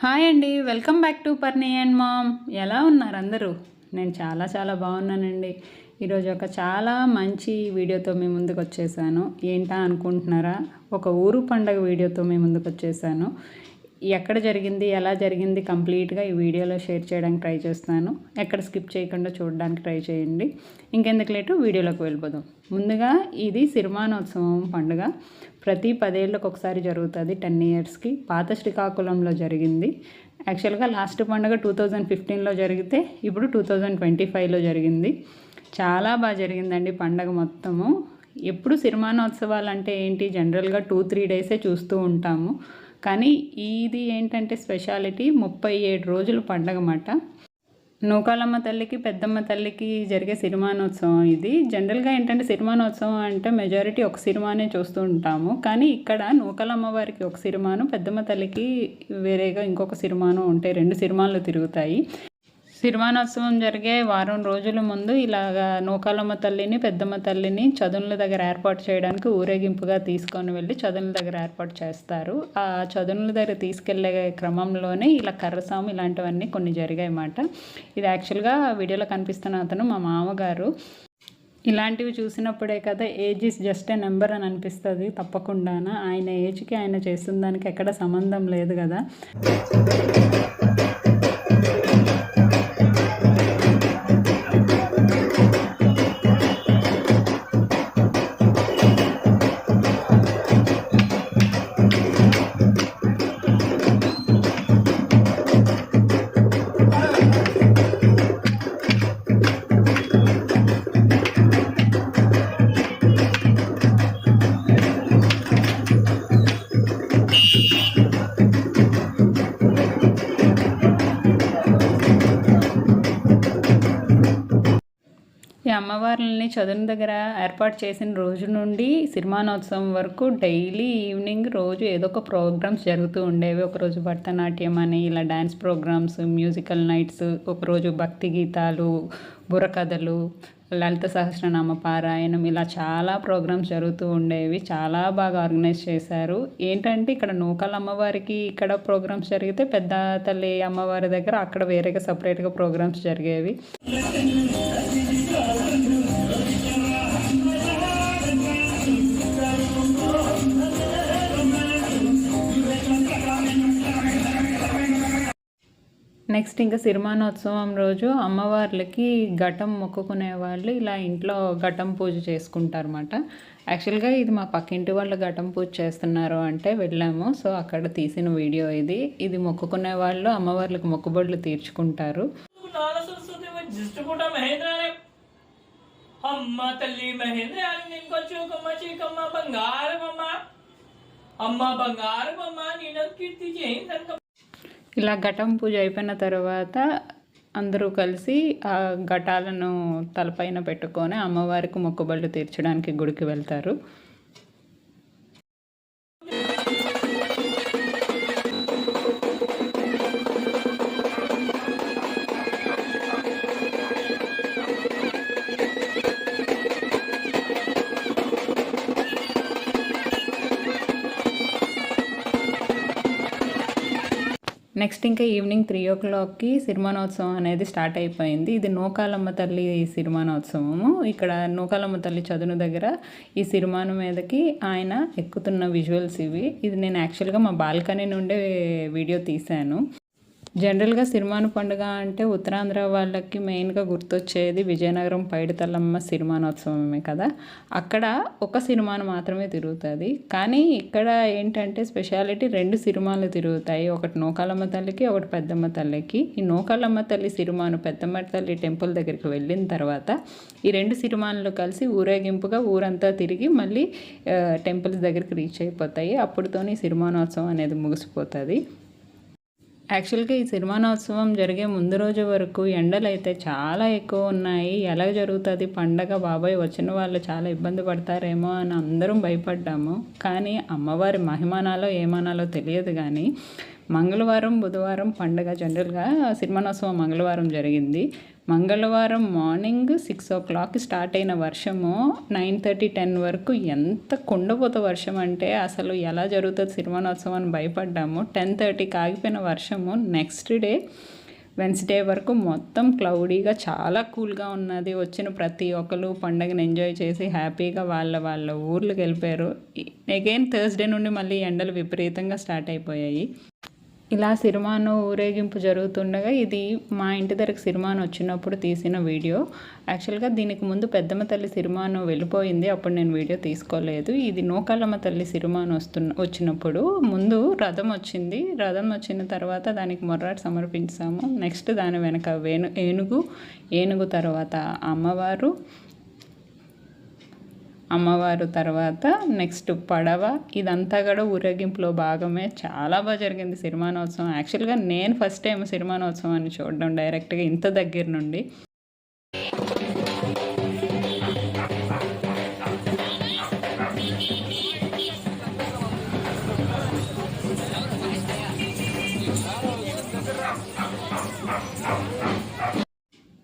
Hi అండి. Welcome back to Parni and mom. ఎలా ఉన్నారు అందరూ? నేను చాలా చాలా బాగున్నానండి. ఈరోజు ఒక చాలా మంచి వీడియోతో మీ ముందుకు వచ్చేసాను. ఏంటా అనుకుంటున్నారా? ఒక ఊరు పండగ వీడియోతో మీ ముందుకు వచ్చేసాను. ఎక్కడ జరిగింది ఎలా జరిగింది కంప్లీట్గా ఈ వీడియోలో షేర్ చేయడానికి ట్రై చేస్తాను. ఎక్కడ స్కిప్ చేయకుండా చూడడానికి ట్రై చేయండి. ఇంకెందుకు లేటు? వీడియోలోకి వెళ్ళిపోదాం. ముందుగా ఇది సిరిమానోత్సవం పండుగ. ప్రతి పదేళ్ళకి ఒకసారి జరుగుతుంది టెన్ ఇయర్స్కి. పాత శ్రీకాకుళంలో జరిగింది. యాక్చువల్గా లాస్ట్ పండుగ టూ థౌజండ్ ఫిఫ్టీన్లో జరిగితే ఇప్పుడు టూ థౌజండ్ ట్వంటీ ఫైవ్లో జరిగింది. చాలా బాగా జరిగిందండి పండగ మొత్తము. ఎప్పుడు సిరిమానోత్సవాలు అంటే ఏంటి? జనరల్గా టూ త్రీ డేసే చూస్తూ ఉంటాము. కానీ ఇది ఏంటంటే స్పెషాలిటీ ముప్పై ఏడు రోజులు పండగ మాట. నూకాలమ్మ తల్లికి పెద్దమ్మ తల్లికి జరిగే సిరిమానోత్సవం ఇది. జనరల్గా ఏంటంటే సిరిమానోత్సవం అంటే మెజారిటీ ఒక సిరిమానే చూస్తూ ఉంటాము. కానీ ఇక్కడ నూకాలమ్మ వారికి ఒక సిరిమాను పెద్దమ్మ తల్లికి వేరేగా ఇంకొక సిరిమాను ఉంటాయి రెండు సిరిమాలు తిరుగుతాయి. సిరిమానోత్సవం జరిగే వారం రోజుల ముందు ఇలాగా నూకాలమ్మ తల్లిని పెద్దమ్మ తల్లిని చదునుల దగ్గర ఏర్పాటు చేయడానికి ఊరేగింపుగా తీసుకొని వెళ్ళి చదునుల దగ్గర ఏర్పాటు చేస్తారు. ఆ చదునుల దగ్గర తీసుకెళ్ళే క్రమంలోనే ఇలా కర్రసాము ఇలాంటివన్నీ కొన్ని జరిగాయి అన్నమాట. ఇది యాక్చువల్గా వీడియోలో కనిపిస్తున్న అతను మా మామగారు. ఇలాంటివి చూసినప్పుడే కదా age is just a number అని అనిపిస్తుంది తప్పకుండా ఆయన ఏజ్కి ఆయన చేస్తున్న దానికి ఎక్కడ సంబంధం లేదు కదా. నేను చదువుని దగ్గర ఏర్పాటు చేసిన రోజు నుండి సినిమానోత్సవం వరకు డైలీ ఈవినింగ్ రోజు ఏదో ఒక ప్రోగ్రామ్స్ జరుగుతూ ఉండేవి. ఒకరోజు భరతనాట్యం అని ఇలా డ్యాన్స్ ప్రోగ్రామ్స్ మ్యూజికల్ నైట్స్ ఒకరోజు భక్తి గీతాలు బుర్రకథలు లలిత సహస్రనామ పారాయణం ఇలా చాలా ప్రోగ్రామ్స్ జరుగుతూ ఉండేవి. చాలా బాగా ఆర్గనైజ్ చేశారు. ఏంటంటే ఇక్కడ నూకల అమ్మవారికి ఇక్కడ ప్రోగ్రామ్స్ జరిగితే పెద్ద తల్లి అమ్మవారి దగ్గర అక్కడ వేరేగా సపరేట్గా ప్రోగ్రామ్స్ జరిగేవి. నెక్స్ట్ ఇంకా సిరిమానోత్సవం రోజు అమ్మవార్లకి ఘటం మొక్కుకునే వాళ్ళు ఇలా ఇంట్లో ఘటం పూజ చేసుకుంటారన్నమాట. యాక్చువల్గా ఇది మా పక్కింటి వాళ్ళు ఘటం పూజ చేస్తున్నారు అంటే వెళ్ళాము. సో అక్కడ తీసిన వీడియో ఇది. ఇది మొక్కుకునే వాళ్ళు అమ్మవార్లకు మొక్కుబడులు తీర్చుకుంటారు. అమ్మ తల్లి మహేంద్ర బంగారం అమ్మ అమ్మ నేను కీర్తి చేయిందనుకమ్మ ఇలా ఘటం పూజ అయిపోయిన తర్వాత అందరూ కలిసి ఆ ఘటాలను తలపైన పెట్టుకొని అమ్మవారికి మొక్కుబళ్ళు తీర్చడానికి గుడికి వెళ్తారు. నెక్స్ట్ ఇంకా ఈవినింగ్ త్రీ ఓ క్లాక్కి సిరిమానోత్సవం అనేది స్టార్ట్ అయిపోయింది. ఇది నూకాలమ్మ తల్లి సిరిమానోత్సవము ఇక్కడ నూకాలమ్మ తల్లి చదును దగ్గర ఈ సిరిమానం మీదకి ఆయన ఎక్కుతున్న విజువల్స్ ఇవి. ఇది నేను యాక్చువల్గా మా బాల్కనీ నుండే వీడియో తీశాను. జనరల్గా సిరిమాను పండుగ అంటే ఉత్తరాంధ్ర వాళ్ళకి మెయిన్గా గుర్తొచ్చేది విజయనగరం పైడితల్లమ్మ సిరిమానోత్సవమే కదా. అక్కడ ఒక సిరిమాను మాత్రమే తిరుగుతుంది. కానీ ఇక్కడ ఏంటంటే స్పెషాలిటీ రెండు సిరిమాలు తిరుగుతాయి. ఒకటి నూకాలమ్మ తల్లికి ఒకటి పెద్దమ్మ తల్లికి. ఈ నూకాలమ్మ తల్లి సిరిమాను పెద్దమ్మ తల్లి టెంపుల్ దగ్గరికి వెళ్ళిన తర్వాత ఈ రెండు సిరిమానులు కలిసి ఊరేగింపుగా ఊరంతా తిరిగి మళ్ళీ టెంపుల్స్ దగ్గరికి రీచ్ అయిపోతాయి. అప్పుడుతోనే సిరిమానోత్సవం అనేది ముగిసిపోతుంది. యాక్చువల్గా ఈ సినిమానోత్సవం జరిగే ముందు రోజు వరకు ఎండలు అయితే చాలా ఎక్కువ ఉన్నాయి. ఎలా జరుగుతుంది? పండగ బాబాయ్ వచ్చిన వాళ్ళు చాలా ఇబ్బంది పడతారేమో అని అందరం భయపడ్డాము. కానీ అమ్మవారి మహిమానాలో ఏమానాలో తెలియదు కానీ మంగళవారం బుధవారం పండగ జనరల్గా సినిమానోత్సవం మంగళవారం జరిగింది. మంగళవారం morning six o'clock start అయిన వర్షము నైన్ థర్టీ టెన్ వరకు ఎంత కుండపోత వర్షం అంటే అసలు ఎలా జరుగుతుంది సినిమానోత్సవం అని భయపడ్డాము. టెన్ థర్టీకి ఆగిపోయిన వర్షము నెక్స్ట్ డే వెన్స్డే వరకు మొత్తం క్లౌడీగా చాలా కూల్గా ఉన్నది. వచ్చిన ప్రతి ఒక్కరు పండగను ఎంజాయ్ చేసి హ్యాపీగా వాళ్ళ వాళ్ళ ఊర్లకు వెళ్ళిపోయారు. అగైన్ థర్స్డే నుండి మళ్ళీ ఎండలు విపరీతంగా స్టార్ట్ అయిపోయాయి. ఇలా సిరిమాను ఊరేగింపు జరుగుతుండగా ఇది మా ఇంటి దగ్గరకు సిరిమాను వచ్చినప్పుడు తీసిన వీడియో. యాక్చువల్గా దీనికి ముందు పెద్దమ్మ తల్లి సిరిమాను వెళ్ళిపోయింది. అప్పుడు నేను వీడియో తీసుకోలేదు. ఇది నూకాలమ్మ తల్లి సిరిమాను వస్తున్న వచ్చినప్పుడు ముందు రథం వచ్చింది. రథం వచ్చిన తర్వాత దానికి మొర్రాటు సమర్పించాము. నెక్స్ట్ దాని వెనక వేణు ఏనుగు ఏనుగు తర్వాత అమ్మవారు అమ్మవారు తర్వాత నెక్స్ట్ పడవ. ఇదంతా కూడా ఊరేగింపులో భాగమే. చాలా బాగా జరిగింది సిరిమానోత్సవం యాక్చువల్గా నేను ఫస్ట్ టైం సిరిమానోత్సవాన్ని చూడడం డైరెక్ట్గా ఇంత దగ్గర నుండి.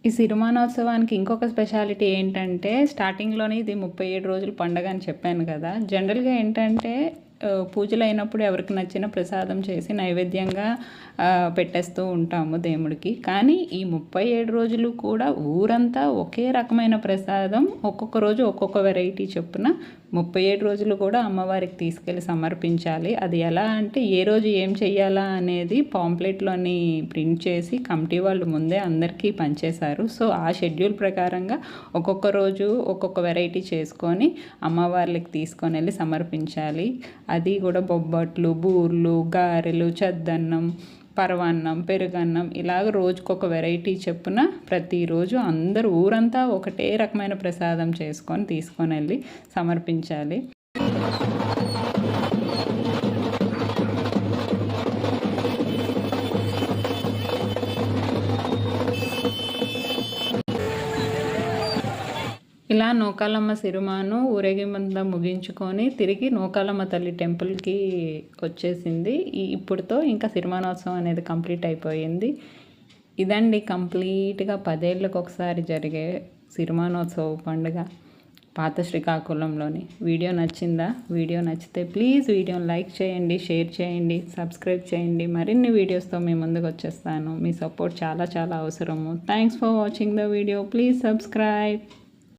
ఈ సిరిమానోత్సవానికి ఇంకొక స్పెషాలిటీ ఏంటంటే స్టార్టింగ్లోనే ఇది ముప్పై ఏడు రోజులు పండగ అని చెప్పాను కదా. జనరల్గా ఏంటంటే పూజలు అయినప్పుడు ఎవరికి నచ్చిన ప్రసాదం చేసి నైవేద్యంగా పెట్టేస్తూ ఉంటాము దేవుడికి. కానీ ఈ ముప్పై ఏడు రోజులు కూడా ఊరంతా ఒకే రకమైన ప్రసాదం ఒక్కొక్క రోజు ఒక్కొక్క వెరైటీ చొప్పున ముప్పై ఏడు రోజులు కూడా అమ్మవారికి తీసుకెళ్ళి సమర్పించాలి. అది ఎలా అంటే ఏ రోజు ఏం చెయ్యాలా అనేది పాంప్లెట్లోని ప్రింట్ చేసి కమిటీ వాళ్ళు ముందే అందరికీ పనిచేశారు సో ఆ షెడ్యూల్ ప్రకారంగా ఒక్కొక్క రోజు ఒక్కొక్క వెరైటీ చేసుకొని అమ్మవార్లకి తీసుకొని వెళ్ళి సమర్పించాలి. అది కూడా బొబ్బట్లు బూర్లు గారెలు చద్దన్నం పరవాన్నం పెరుగన్నం ఇలాగ రోజుకొక వెరైటీ చెప్పున ప్రతిరోజు అందరూ ఊరంతా ఒకటే రకమైన ప్రసాదం చేసుకొని తీసుకొని వెళ్ళి సమర్పించాలి. ఇలా నూకాలమ్మ సిరిమాను ఊరేగింపుంతా ముగించుకొని తిరిగి నూకాలమ్మ తల్లి టెంపుల్కి వచ్చేసింది. ఇప్పుడుతో ఇంకా సిరిమానోత్సవం అనేది కంప్లీట్ అయిపోయింది. ఇదండి కంప్లీట్గా పదేళ్ళకి ఒకసారి జరిగే సిరిమానోత్సవ పండుగ పాత శ్రీకాకుళంలోని. వీడియో నచ్చిందా? వీడియో నచ్చితే ప్లీజ్ వీడియోని లైక్ చేయండి షేర్ చేయండి సబ్స్క్రైబ్ చేయండి. మరిన్ని వీడియోస్తో మీ ముందుకు వచ్చేస్తాను. మీ సపోర్ట్ చాలా చాలా అవసరము. Thanks for watching the video. Please subscribe.